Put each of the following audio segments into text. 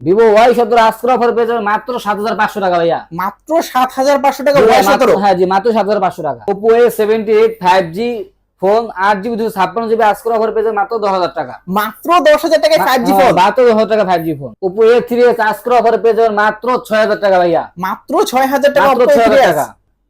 Vivo Y সতেরো আজকের offer পেয়ে মাত্র সাত হাজার পাঁচশো টাকা ভাইয়া। মাত্র সাত হাজার পাঁচশো টাকা ওয়াই সতেরো। হ্যাঁ জি মাত্র সাত হাজার পাঁচশো টাকা। Oppo A seventy eight five G phone আট জিবি দুশো ছাপ্পান্ন জিবি আজকের অফার পেয়ে যাবেন মাত্র দশ হাজার টাকা। মাত্র দশ হাজার টাকায় ফাইভ জি ফোন মাত্র দশ হাজার টাকা five G phone Oppo A three S আজকের অফার পেয়ে যাবেন মাত্র ছয় হাজার টাকা ভাইয়া। মাত্র ছয় হাজার টাকা মাত্র ছয় হাজার টাকা।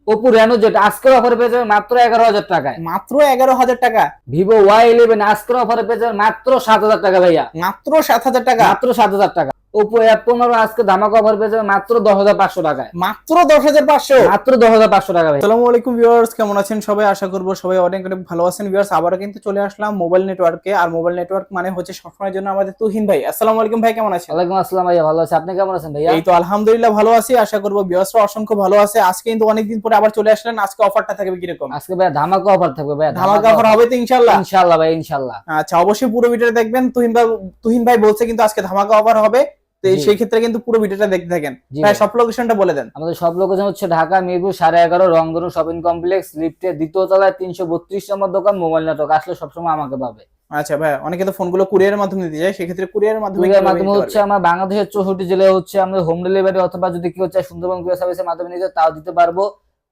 ওপো রেনো জেট আজকের অফার পেয়ে যাবেন মাত্র এগারো হাজার টাকায়। মাত্র এগারো হাজার টাকা। ভিভো ওয়াই ইলেভেন আজকের অফারে পেয়ে যাবেন মাত্র সাত হাজার টাকা ভাইয়া। মাত্র সাত হাজার টাকা। মাত্র সাত হাজার টাকা। ওপো এফ পনেরো আজকে ধামাকা অফার পেয়ে মাত্র দশ হাজার পাঁচশো টাকায়। মাত্র দশ হাজার পাঁচশো? মাত্র দশ হাজার পাঁচশো টাকা ভাই। আলাইকুম ভিউয়ার্স কেমন আছেন সবাই? আশা করব সবাই অনেক অনেক ভালো আছেন। ভিউয়ার্স আবারও কিন্তু চলে আসলাম মোবাইল নেটওয়ার্কে আর মোবাইল নেটওয়ার্ক মানে হচ্ছে সবসময়ের জন্য আমাদের তুহিন ভাই। আসসালামু আলাইকুম ভাই কেমন আছেন? ওয়ালাইকুম আসসালাম ভাইয়া ভালো আছে। আপনি কেমন আছেন ভাইয়া? এই তো আলহামদুলিল্লাহ ভালো আছি। আশা করব ভিউয়ার্সরা অসংখ্য ভালো আছে। আজকে কিন্তু অনেকদিন পরে আবার চলে আসলেন। আজকে অফারটা থাকবে কীরকম? আজকে ভাইয়া ধামাকা অফার থাকবে ভাইয়া ধামাকা অফার হবে তো ইনশাল্লাহ ইনশাল্লাহ ভাই ইনশাল্লাহ আচ্ছা অবশ্যই পুরো ভিডিওটা দেখবেন। তুহিন ভাই তুহিন ভাই বলছে কিন্তু আজকে ধামাকা অফার হবে। তো। সেই ক্ষেত্রে কিন্তু পুরো ভিডিওটা দেখতে থাকেন। ভাই। সব লোকেশনটা বলে দেন। আমাদের সব লোকেশন হচ্ছে ঢাকা মিরপুর সাড়ে এগারো রংধনু শপিং কমপ্লেক্স লিফটের দ্বিতীয় তলায় তিনশো বত্রিশ নম্বর দোকান মোবাইল আসলে সবসময় আমাকে পাবে। আচ্ছা ভাই অনেকে তো ফোনগুলো কুরিয়ারের মাধ্যমে দিতে যায় সেক্ষেত্রে কুরিয়ারের মাধ্যমে কুরিয়ার মাধ্যমে হচ্ছে আমার বাংলাদেশের চৌষট্টি জেলায় হচ্ছে আমাদের হোম ডেলিভারি অথবা যদি কেউ চায় সুন্দরবন কুরিয়ার সার্ভিসের মাধ্যমে নিতে তাও দিতে পারব।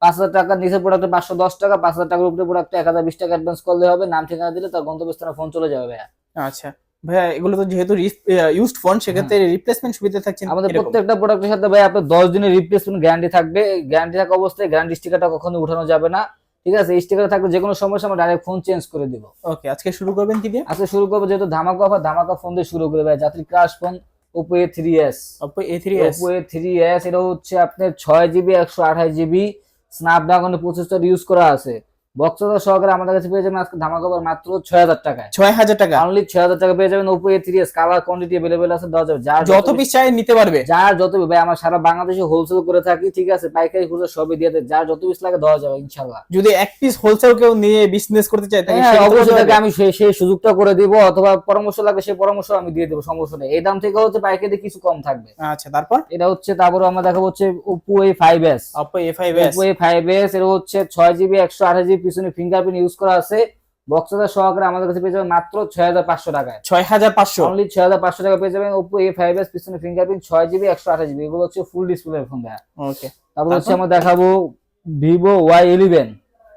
পাঁচ হাজার টাকার নিচে প্রোডাক্টে পাঁচশো দশ টাকা পাঁচ হাজার টাকার উপরে প্রোডাক্টে এক হাজার বিশ টাকা অ্যাডভান্স করলে হবে। নাম ঠিকানা দিলে তার গন্তব্যস্থানে ফোন চলে যাবে ভাইয়া। আচ্ছা। ভাইয়া এগুলো তো যেহেতু ইউজড ফোন সেক্ষেত্রে রিপ্লেসমেন্ট সুবিধা থাকছে হ্যাঁ। আমাদের প্রত্যেকটা প্রোডাক্টের সাথে ভাই আপনার দশ দিনের রিপ্লেসমেন্ট গ্যারান্টি থাকবে। গ্যারান্টি থাকা অবস্থায় গ্যারান্টি স্টিকারটা কখনো উঠানো যাবে না। ঠিক আছে? স্টিকার থাকলে যে কোনো সমস্যা আমরা ডাইরেক্ট ফোন চেঞ্জ করে দিব। ওকে আজকে শুরু করবেন কি দিয়ে? আজকে শুরু করব যেহেতু ধামাকা অফার ধামাকা ফোন দিয়ে শুরু করে ভাই যাত্রী crush phone Oppo A three S Oppo A3s Oppo A three S এটা হচ্ছে আপনার ছয় জিবি একশো আঠাশ জিবি স্ন্যাপড্রাগনের প্রসেসর ইউজ করা আছে। বক্সদার সহকারে আমাদের কাছে পেয়ে যাবেন আজকে ধামাকা অফার মাত্র ছয় হাজার টাকায়। ছয় হাজার টাকা। অনলি ছয় হাজার টাকা পেয়ে যাবেন Oppo A three S colour quantity available আছে দেওয়া যাবে। যার যত পিস চাই নিতে পারবে। যার যত ভাই আমার সারা বাংলাদেশে হোলসেল করে থাকি ঠিক আছে? পাইকারি খুচরা সবই দিয়ে দেয়। যার যত পিস লাগে দেওয়া যাবে ইনশাল্লাহ যদি এক পিস হোলসেল কেউ নিয়ে বিজনেস করতে চায় তাকে হ্যাঁ, অবশ্যই তাকে আমি সেই সেই সুযোগটা করে দিব অথবা পরামর্শ লাগবে সেই পরামর্শ আমি দিয়ে দেবো সমস্যা নেই। এই দাম থেকে হচ্ছে পাইকারি কিছু কম থাকবে। আচ্ছা তারপর? এটা হচ্ছে তারপরে আমরা দেখাবো হচ্ছে Oppo A five S Oppo A5s Oppo A five S এটা হচ্ছে ছয় জিবি একশো আঠাশ জিবি পিছনে ফিঙ্গারপ্রিন্ট ইউজ করা আছে। বক্সদার সহকারে আমাদের কাছে পেয়ে যাবেন মাত্র ছয় হাজার পাঁচশো টাকায়। ছয় হাজার পাঁচশো? অনলি ছয় হাজার পাঁচশো টাকা পেয়ে যাবেন ওপো এ ফাইভ এস পিছনে ফিঙ্গারপ্রিন্ট ছয় জিবি একশো আঠাশ জিবি এগুলো হচ্ছে ফুল ডিসপ্লে ফোন দেয় ওকে তারপর হচ্ছে? আমরা দেখাবো Vivo Y eleven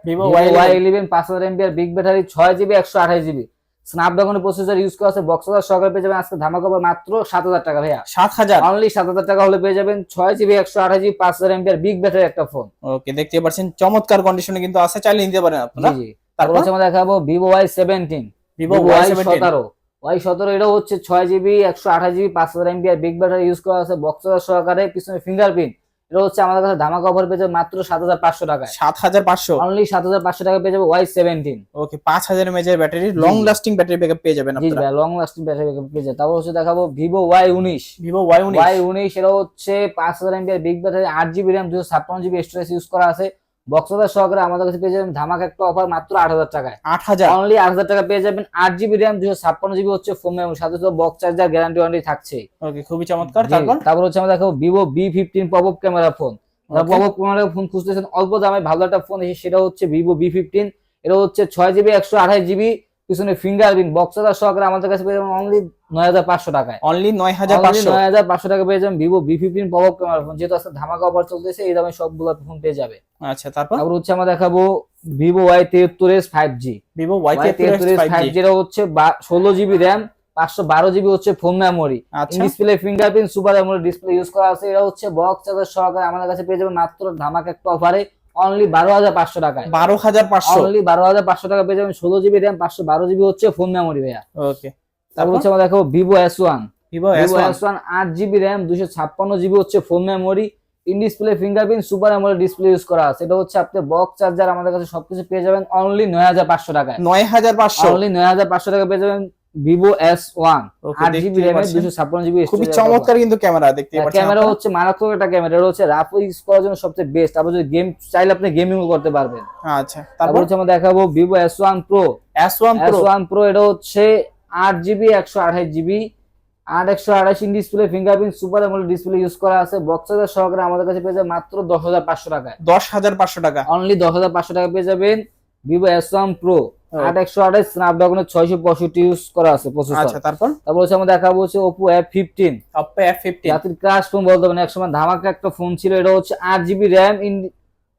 Vivo Y Y eleven পাঁচ হাজার এমবিআর বিগ ব্যাটারি ছয় জিবি একশো আঠাশ জিবি স্ন্যাপড্রাগনের প্রসেসর ইউজ করা আছে বক্সার সহকারে পেয়ে যাবেন আজকে ধামাকা মাত্র সাত হাজার টাকা ভাইয়া। সাত হাজার? অনলি সাত হাজার টাকা হলে পেয়ে যাবেন ছয় জিবি একশো আঠাশ জিবি পাঁচ হাজার এমবিআর বিগ ব্যাটারি একটা ফোন ওকে দেখতে পাচ্ছেন চমৎকার কন্ডিশনে কিন্তু আছে চাইলে নিতে পারেন আপনারা। জি তারপর? হচ্ছে আমরা দেখাবো Vivo Y seventeen Vivo Y সতেরো। ওয়াই সতেরো এটা হচ্ছে ছয় জিবি একশো আঠাশ জিবি পাঁচ হাজার এমবিআর বিগ ব্যাটারি ইউজ করা আছে বক্স বক্সার সহকারে পিছনে ফিঙ্গারপ্রিন্ট এটা হচ্ছে আমাদের কাছে ধামাকা অফার পেয়ে যাবে মাত্র সাত হাজার পাঁচশো টাকায়। সাত হাজার পাঁচশো? অনলি সাত হাজার পাঁচশো টাকা পেয়ে যাবে ওয়াই সেভেন্টিন ওকে পাঁচ হাজার এমএজের battery long lasting battery backup পেয়ে যাবেন জি ভাই লং লাস্টিং ব্যাটারি ব্যাকআপ পেয়ে যাবে। তারপর হচ্ছে দেখাবো ভিভো ওয়াই উনিশ। ভিভো ওয়াই উনিশ। ওয়াই উনিশ এটা হচ্ছে পাঁচ হাজার এমবিআর বিগ ব্যাটারি আট জিবি র্যাম দুশো ছাপ্পান্ন জিবি স্টোরেজ ইউজ করা আছে। বক্সদার সহকারে আমাদের কাছে পেয়ে যাবেন ধামাকা একটা অফার মাত্র আট হাজার টাকায়। আট হাজার। অনলি আট হাজার টাকা পেয়ে যাবেন আট জিবি র্যাম দুশো ছাপ্পান্ন জিবি হচ্ছে ফোন এবং সাথে সাথে বক্স চার্জার গ্যারান্টি ওয়ারেন্টি থাকছে। ওকে খুবই চমৎকার। তারপর? তারপর হচ্ছে আমরা দেখো Vivo V fifteen pop camera phone Okay. Pop camera phone খুঁজতেছেন অল্প দামে ভালো একটা ফোন এসে সেটা হচ্ছে ভিভো বি ফিফটিন এটা হচ্ছে ছয় জিবি একশো আঠাশ জিবি পিছনে ফিঙ্গারপ্রিন্ট বক্সার সহকারে আমাদের কাছে পেয়ে যাবেন অনলি নয় হাজার পাঁচশো টাকায়। অনলি নয় হাজার নয় হাজার পাঁচশো টাকা পেয়ে যাবেন Vivo V fifteen pop camera phone যেহেতু আজকে ধামাকা অফার চলতেছে এই দামে সবগুলো ফোন পেয়ে যাবে। আচ্ছা তারপর? তারপর হচ্ছে আমরা দেখাবো ভিভো ওয়াই তেহাত্তর S five G Vivo Y Y S five G হচ্ছে ষোলো জিবি র্যাম পাঁচশো বারো জিবি হচ্ছে phone memory display fingerprint super AMOLED display use করা আছে। এটা হচ্ছে বক্স চার্জার সহকারে আমাদের কাছে পেয়ে যাবেন মাত্র ধামাকা একটা অফারে অনলি বারো হাজার পাঁচশো টাকায়। বারো হাজার পাঁচশো। অনলি বারো হাজার পাঁচশো টাকা পেয়ে যাবেন। ষোলো জিবি র্যাম পাঁচশো বারো জিবি হচ্ছে ফোন মেমোরি ভাইয়া। ওকে তারপর হচ্ছে আমরা দেখো Vivo S one Vivo S one আট জিবি র্যাম দুশো ছাপ্পান্ন জিবি হচ্ছে phone memory in display fingerprint super AMOLED display use করা আছে। এটা হচ্ছে আপনি বক্স চার্জার আমাদের কাছে সবকিছু পেয়ে যাবেন। অনলি নয় হাজার পাঁচশো টাকায়। নয় হাজার পাঁচশো। অনলি নয় হাজার পাঁচশো টাকা পেয়ে যাবেন। ভিভো এস ওয়ান আট জিবি পাচ্ছেন। দুশো ছাপ্পান্ন জিবি খুবই চমৎকার কিন্তু ক্যামেরা দেখতে পাচ্ছেন ক্যামেরা হচ্ছে মারাত্মক একটা ক্যামেরা হচ্ছে রাফ ইউজ করার জন্য সবচেয়ে বেস্ট তারপর যদি গেম চাইলে আপনি গেমিং করতে পারবেন। আচ্ছা তারপর? হচ্ছে আমরা দেখাবো Vivo S one pro S one S pro one pro এটা হচ্ছে আট জিবি একশো আঠাশ জিবি আট একশো আঠাশ in display fingerprint super AMOLED display use করা আছে। বক্সার সহকারে আমাদের কাছে পেয়ে যাবে মাত্র দশ হাজার পাঁচশো টাকায়। দশ হাজার পাঁচশো টাকা। অনলি দশ হাজার পাঁচশো টাকা পেয়ে যাবেন ভিভো এস ওয়ান প্রো আট একশো আঠাশ স্ন্যাপড্রাগনের ছয়শো পঁয়ষট্টি ইউজ করা আছে প্রসেসর আচ্ছা তারপর? তারপর হচ্ছে আমরা দেখাবো হচ্ছে Oppo F fifteen Oppo F fifteen জাতির ক্রাশ ফোন বলতে পারেন একসময় ধামাকা একটা ফোন ছিল এটা হচ্ছে আট জিবি র্যাম ইন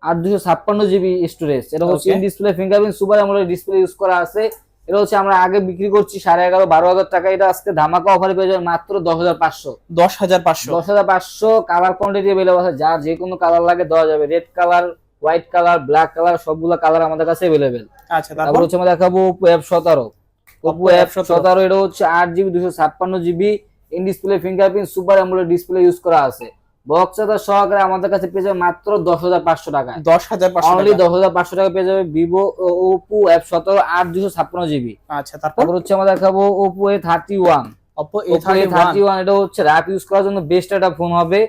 আর দুশো ছাপ্পান্ন জিবি স্টোরেজ এটা হচ্ছে in display fingerprint super AMOLED display use করা আছে। এটা হচ্ছে আমরা আগে বিক্রি করছি সাড়ে এগারো বারো হাজার টাকা। এটা আজকে ধামাকা অফারে পেয়ে যাবেন মাত্র দশ হাজার পাঁচশো। দশ হাজার পাঁচশো। দশ হাজার পাঁচশো কালার কোয়ান্টিটি অ্যাভেলেবল আছে। যার যে কোনো কালার লাগে দেওয়া যাবে। Red colour white colour black colour সবগুলো কালার আমাদের কাছে অ্যাভেলেবেল আচ্ছা তারপর হচ্ছে আমরা দেখাবো ওপো এফ সতেরো। ওপো এফ সতেরো। এটা হচ্ছে আট জিবি দুশো ছাপ্পান্ন GB. In display fingerprint super display use করা আছে। বক্স সহকারে আমাদের কাছে পেয়ে যাবে মাত্র দশ হাজার পাঁচশো টাকায়। দশ হাজার অনলি দশ হাজার পাঁচশো টাকা পেয়ে যাবে ভিভো ওপো এফ সতেরো আট দুশো ছাপ্পান্ন জিবি। আচ্ছা তারপর? হচ্ছে আমরা দেখাবো Oppo A thirty one Oppo A thirty one এটা হচ্ছে র্যাপ ইউজ করার জন্য বেস্ট একটা ফোন হবে।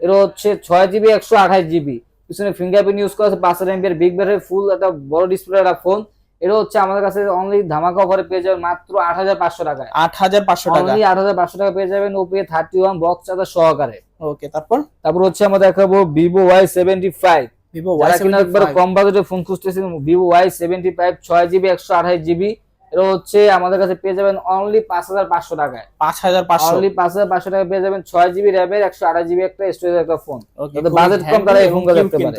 এটা হচ্ছে ছয় জিবি একশো আঠাশ জিবি। পিছনে ফিঙ্গারপ্রিন্ট ইউজ করা আছে পাঁচ হাজার বিগ ব্যাটারি ফুল একটা বড় ডিসপ্লে একটা ফোন এটা হচ্ছে আমাদের কাছে অনলি ধামাকা অফারে পেয়ে যাবেন মাত্র আট হাজার পাঁচশো টাকায়। আট হাজার পাঁচশো টাকা। অনলি আট হাজার পাঁচশো টাকা পেয়ে যাবেন Oppo thirty one box charger সহকারে। ওকে তারপর? তারপর হচ্ছে আমরা দেখাবো Vivo Y seventy five Vivo যারা ওয়াই কিনা একবার কম বাজেটে ফোন খুঁজতেছেন ভিভো ওয়াই সেভেন্টি ফাইভ ছয় জিবি একশো আঠাশ জিবি এটা হচ্ছে আমাদের কাছে পেয়ে যাবেন অনলি পাঁচ হাজার পাঁচশো টাকায়। পাঁচ হাজার পাঁচশো। অনলি পাঁচ হাজার পাঁচশো টাকা পেয়ে যাবেন ছয় জিবি র্যামের একশো আঠাশ জিবি একটা স্টোরেজ একটা ফোন budget কম তারা এই ফোনগুলো দেখতে পারে।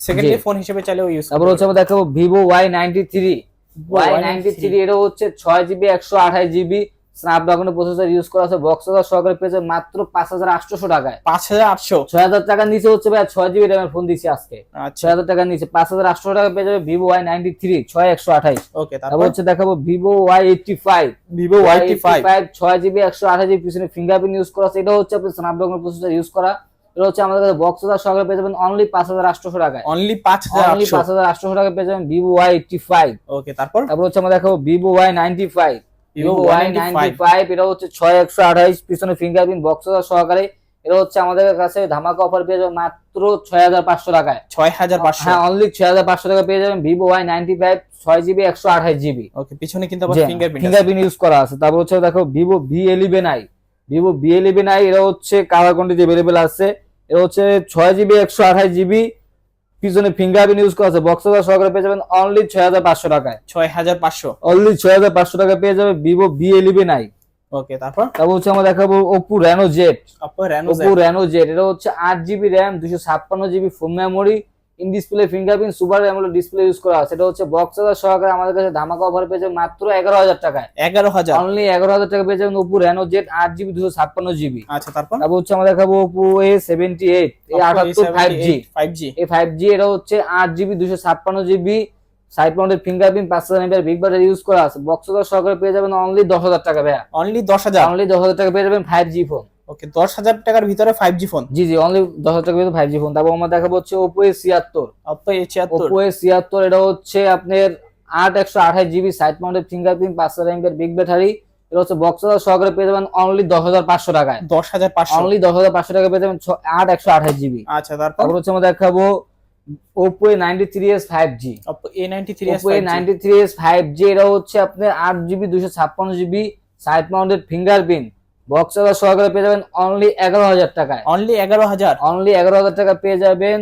সেকেন্ডলি ফোন হিসেবে চাইলেও ইউজ তারপর হচ্ছে আমরা দেখাবো Vivo Y ninety three Y ninety three এটা হচ্ছে ছয় জিবি একশো আঠাশ জিবি স্ন্যাপড্রাগনের প্রসেসর ইউজ করা আছে। বক্স সহকারে পেয়ে যাবেন মাত্র পাঁচ হাজার আটশোশো টাকায়। পাঁচ হাজার আটশো? ছয় হাজার টাকার নিচে হচ্ছে ভাই ছয় জিবি র্যামের ফোন দিচ্ছি আজকে। আচ্ছা। ছয় হাজার টাকার নিচে পাঁচ হাজার আটশো টাকা পেয়ে যাবে ভিভো ওয়াই নাইনটি থ্রি ছয় একশো আঠাইশ ওকে তারপর? হচ্ছে দেখাবো Vivo Y eighty five Vivo Y five five ছয় জিবি একশো আঠাশ জিবি পিছনে ফিঙ্গারপ্রিন্ট ইউজ করা আছে। এটা হচ্ছে আপনার স্ন্যাপড্রাগন প্রসেসর ইউজ করা। এটা হচ্ছে আমাদের কাছে বক্স সহকারে পেয়ে যাবেন অনলি পাঁচ হাজার আটশোশো টাকায়। অনলি পাঁচ হাজার অনলি আটশো। পাঁচ হাজার আটশোশো টাকা পেয়ে যাবেন এইটটি ফাইভ ওকে তারপর? তারপর হচ্ছে আমরা দেখাবো Vivo Y ninety five Vivo Vivo Y Y ninety five এটা হচ্ছে ছয় একশো আঠাইশ পিছনে ফিঙ্গারপ্রিন্ট বক্স সহকারে। এটা হচ্ছে আমাদের কাছে ধামাকা অফার পেয়ে যাবেন মাত্র ছয় হাজার পাঁচশো টাকায়। ছয় হাজার পাঁচশো। হ্যাঁ অনলি ছয় হাজার পাঁচশো টাকা পেয়ে যাবেন ভিভো ওয়াই নাইনটি ফাইভ ছয় জিবি একশো আঠাশ জিবি ওকে পিছনে কিন্তু আবার ফিঙ্গারপ্রিন্ট ফিঙ্গারপ্রিন্ট ইউজ করা আছে। তারপর হচ্ছে দেখো Vivo V eleven I Vivo V eleven I এটা হচ্ছে কালার কোয়ান্টিটি অ্যাভেলেবেল আছে। এটা হচ্ছে ছয় জিবি একশো আঠাশ জিবি পিছনে ফিঙ্গারপ্রিন্ট ইউজ করা আছে। বক্স সহকারে পেয়ে যাবেন অনলি ছয় হাজার পাঁচশো টাকায়। ছয় হাজার পাঁচশো। অনলি ছয় হাজার পাঁচশো টাকা পেয়ে যাবে Vivo V eleven I okay তারপর? তারপর হচ্ছে আমরা দেখাবো Oppo Reno Z Oppo Reno Z এটা হচ্ছে আট জিবি র্যাম দুশো ছাপ্পান্ন GB phone memory in display fingerprint super AMOLED display use করা আছে এটা হচ্ছে বক্স সহকারে আমাদের কাছে ধামাকা অফার পেয়ে যাবে মাত্র এগারো হাজার টাকায়। এগারো হাজার। অনলি এগারো হাজার টাকা পেয়ে যাবেন ওপো রেনো জেট আট জিবি দুশো ছাপ্পান্ন জিবি আচ্ছা তারপর? তারপর হচ্ছে আমরা দেখাবো ওপো এ সেভেন্টি এইট এই আটাত্তর ফাইভ জি ফাইভ জি এই ফাইভ জি এটা হচ্ছে আট জিবি দুশো ছাপ্পান্ন জিবি সাইড মাউন্টেড ফিঙ্গারপ্রিন্ট পাঁচ হাজার এমবিআর বিগ ব্যাটারি ইউজ করা আছে। বক্স সহকারে পেয়ে যাবেন অনলি দশ হাজার টাকা ভাইয়া। অনলি দশ হাজার। অনলি দশ হাজার টাকা পেয়ে যাবেন ফাইভ জি ফোন ওকে দশ হাজার টাকার ভিতরে five G phone G G only দশ হাজার টাকা পেয়ে ফাইভ জি ফোন তারপর আমরা দেখাবো হচ্ছে ওপো এ ছিয়াত্তর অপো এ ছিয়াত্তর ওপো এ ছিয়াত্তর এটা হচ্ছে আপনার আট একশো আঠাশ জিবি সাইড মাউন্টেড ফিঙ্গারপ্রিন্ট পাঁচ হাজার এমবিআর বিগ ব্যাটারি এটা হচ্ছে বক্স সহকারে পেয়ে যাবেন অনলি দশ হাজার পাঁচশো টাকায়। দশ হাজার পাঁচশো। অনলি দশ হাজার পাঁচশো টাকা পেয়ে যাবেন আট একশো আঠাশ জিবি আচ্ছা তারপর? তারপর হচ্ছে আমরা দেখাবো Oppo A ninety three S five G A ninety three Oppo A ninety three S five G এটা হচ্ছে আপনার আট জিবি দুশো ছাপ্পান্ন GB side mounted fingerprint box সহকারে পেয়ে যাবেন অনলি এগারো হাজার টাকায়। অনলি এগারো হাজার? অনলি এগারো হাজার টাকা পেয়ে যাবেন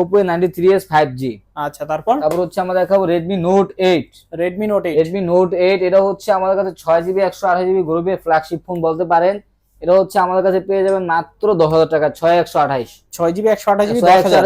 Oppo ninety three S five G আচ্ছা তারপর? তারপর হচ্ছে আমরা দেখাবো Redmi Note eight Redmi Note eight Redmi Note eight এটা হচ্ছে আমাদের কাছে ছয় জিবি একশো আঠাশ জিবি গ্রুপের ফ্ল্যাগশিপ ফোন বলতে পারেন। এটা হচ্ছে আমাদের কাছে পেয়ে যাবেন মাত্র দশ হাজার টাকা ছয় একশো আঠাইশ। ছয় জিবি একশো আঠাশ জিবি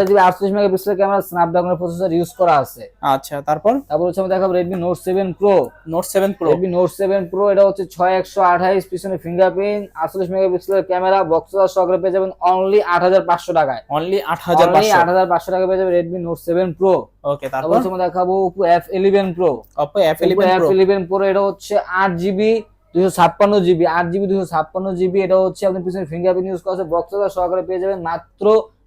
জিবি আটচল্লিশ মেগাপিক্সেল ক্যামেরা স্ন্যাপড্রাগনের প্রসেসর ইউজ করা আছে। আচ্ছা তারপর? তারপর হচ্ছে আমরা দেখাবো Redmi Note seven Pro Note seven Pro Redmi Note seven Pro এটা হচ্ছে ছয় একশো আঠাইশ পিছনে ফিঙ্গারপ্রিন্ট আটচল্লিশ মেগাপিক্সেলের ক্যামেরা বক্স সহকারে পেয়ে যাবেন অনলি আট হাজার পাঁচশো টাকায়। অনলি আট হাজার অনলি আট হাজার পাঁচশো টাকা পেয়ে যাবে Redmi Note seven Pro okay তারপর? হচ্ছে আমরা দেখাবো Oppo F eleven Pro Oppo F eleven Pro এটা হচ্ছে আট জিবি দুশো ছাপ্পান্ন জিবি আট জিবি দুশো ছাপ্পান্ন জিবি এটা হচ্ছে আপনি পিছনে ফিঙ্গারপ্রিন্ট ইউজ করছে বক্স সহকারে পেয়ে যাবেন মাত্র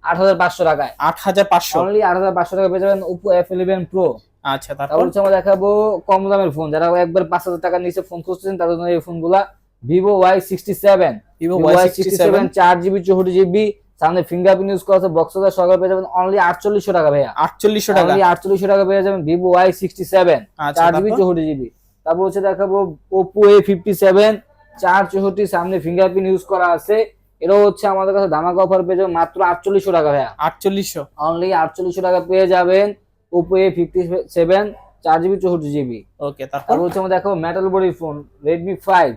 আট হাজার পাঁচশো টাকায়। আট হাজার পাঁচশো? অনলি আট হাজার পাঁচশো টাকা পেয়ে যাবেন ওপো এফ ইলেভেন প্রো আচ্ছা তারপর? হচ্ছে আমরা দেখাবো কম দামের ফোন যারা একবার পাঁচ হাজার টাকার নিচে ফোন খুঁজছেন তাদের জন্য এই ফোনগুলা Vivo Y sixty seven Vivo Y sixty seven চার জিবি চৌষট্টি জিবি সামনে ফিঙ্গারপ্রিন্ট ইউজ করা আছে বক্স সহকারে পেয়ে যাবেন অনলি আটচল্লিশশো টাকা ভাইয়া। আটচল্লিশশো টাকা? আটচল্লিশশো টাকা পেয়ে যাবেন ভিভো ওয়াই সিক্সটি সেভেন চার জিবি চৌষট্টি জিবি। তারপর হচ্ছে দেখাবো ওপো এ ফিফটি সেভেন চার চৌষট্টি সামনে ফিঙ্গারপ্রিন্ট ইউজ করা আছে। এটাও হচ্ছে আমাদের কাছে ধামাকা অফার পেয়ে যাবেন মাত্র আটচল্লিশশো টাকা ভাইয়া। আটচল্লিশশো। অনলি আটচল্লিশশো টাকা পেয়ে যাবেন ওপো এ ফিফটি সেভেন চার জিবি চৌষট্টি জিবি ওকে তারপর? তারপর হচ্ছে আমরা দেখো metal body phone Redmi five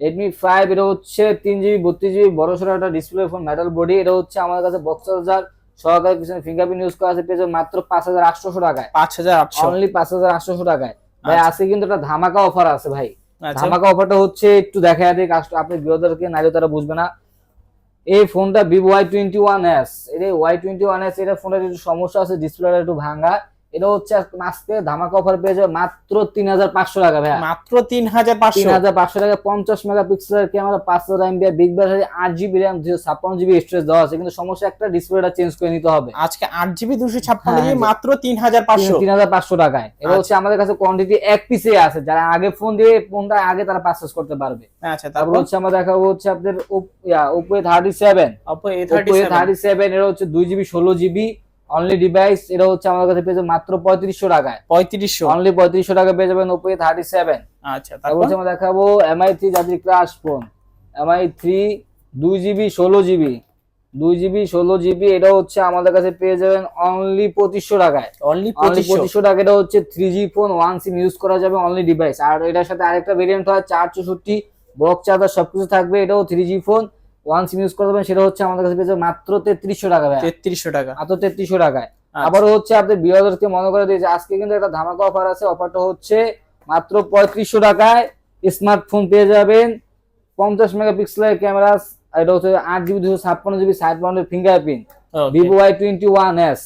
Redmi five এটা হচ্ছে তিন জিবি বত্রিশ জিবি বড় সড়ো একটা ডিসপ্লে ফোন মেটাল বডি এটা হচ্ছে আমাদের কাছে বক্স চার্জার সহকারে পিছনে ফিঙ্গারপ্রিন্ট ইউজ করা আছে পেয়েছে মাত্র পাঁচ হাজার আটশোশো টাকায়। পাঁচ হাজার আটশো। অনলি পাঁচ হাজার আটশোশো টাকায়। ভাই আছে আজকে কিন্তু একটা ধামাকা অফার আছে ভাই। আচ্ছা। ধামাকা অফারটা হচ্ছে একটু দেখা দিই কাস্ট- আপনি বিরোধীদেরকে নাইলে তারা বুঝবে না। এই ফোনটা Vivo Y twenty one S এটা ওয়াই টোয়েন্টি ওয়ান এস এটা ফোনের একটু সমস্যা আছে ডিসপ্লেটা একটু ভাঙা এটা হচ্ছে আজকে- ধামাকা অফার পেয়ে যাবে মাত্র তিন হাজার পাঁচশো টাকা ভাই মাত্র তিন হাজার পাঁচশো। তিন হাজার পাঁচশো টাকা পঞ্চাশ মেগা পিক্সেলের ক্যামেরা পাঁচ হাজার এমবি বিগ ব্যাটারি আট জিবি র্যাম দুশো ছাপ্পান্ন জিবি স্টোরেজ দেওয়া আছে। কিন্তু সমস্যা একটা ডিসপ্লেটা চেঞ্জ করে নিতে হবে। আজকে আট জিবি দুশো ছাপ্পান্ন হ্যাঁ, জিবি হ্যাঁ। মাত্র তিন হাজার পাঁচশো। তিন হাজার পাঁচশো টাকায়। এটা আচ্ছা। হচ্ছে আমাদের কাছে কোয়ান্টিটি এক পিসে আছে। যারা আগে ফোন দিয়ে ফোনটা আগে তারা পারচেস করতে পারবে। আচ্ছা তারপর হচ্ছে আমরা দেখাবো হচ্ছে আপনাদের Oppo thirty seven Oppo thirty seven এটা হচ্ছে দুই জিবি ষোলো জিবি অনলি ডিভাইস এটা হচ্ছে আমাদের কাছে পেয়ে মাত্র পঁয়ত্রিশশো টাকায়। পঁয়ত্রিশশো? অনলি পঁয়ত্রিশশো টাকা পেয়ে যাবেন ওপো থার্টি সেভেন আচ্ছা তারপর হচ্ছে আমরা দেখাবো এমআই থ্রি যাদের ক্রাশ ফোন এমআই থ্রি দুই জিবি ষোলো জিবি। দুই জিবি ষোলো জিবি এটা হচ্ছে আমাদের কাছে পেয়ে যাবেন অনলি পঁচিশশো টাকায়। অনলি পঁচিশশো? টাকা এটা হচ্ছে three G phone one SIM use করা যাবে অনলি ডিভাইস আর এটার সাথে আরেকটা ভেরিয়েন্ট হয় চার চৌষট্টি বক্স চার্জার সবকিছু থাকবে এটাও three G phone one SIM use করা যাবে সেটা হচ্ছে আমাদের কাছে পেয়ে যাবে মাত্র তেত্রিশশো টাকা তেত্রিশশো টাকা। মাত্র তেত্রিশশো টাকায়। আচ্ছা। আবারও হচ্ছে আপনি বিয়ারদেরকে মনে করে দিয়েছে আজকে কিন্তু একটা ধামাকা অফার আছে অফারটা হচ্ছে মাত্র পঁয়ত্রিশশো টাকায় স্মার্টফোন পেয়ে যাবেন। পঞ্চাশ মেগাপিক্সেলের ক্যামেরা এটা হচ্ছে আট জিবি দুশো ছাপ্পান্ন GB side মাউন্টের fingerprint. Vivo Y twenty one S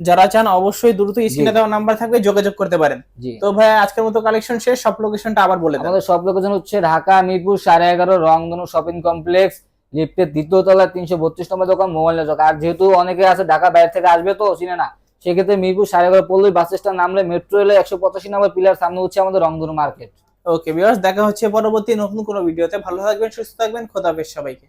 যারা চান অবশ্যই দ্রুত স্ক্রিনে। দেওয়া নাম্বার থাকবে যোগাযোগ করতে পারেন। তো ভাই আজকের মতো কালেকশন শেষ সব লোকেশনটা আবার বলে আমাদের সব লোকেশন হচ্ছে ঢাকা মিরপুর সাড়ে এগারো রংধনু শপিং কমপ্লেক্স লিফটের দ্বিতীয় তলায় তিনশো বত্রিশ নম্বর দোকান, মোবাইল চক আর যেহেতু অনেকে আছে ঢাকা বাইরে থেকে আসবে তো, চিনে না। সেক্ষেত্রে মিরপুর সাড়ে এগারো পল্লী বাস স্ট্যান্ড নামলে মেট্রো রেলের একশো পঁচাশি নম্বর পিলার, সামনে হচ্ছে আমাদের রংধনু মার্কেট। ওকে বিয়ার্স দেখা হচ্ছে পরবর্তী নতুন কোনো ভিডিওতে। ভালো থাকবেন, সুস্থ থাকবেন, খোদা হাফেজ সবাইকে।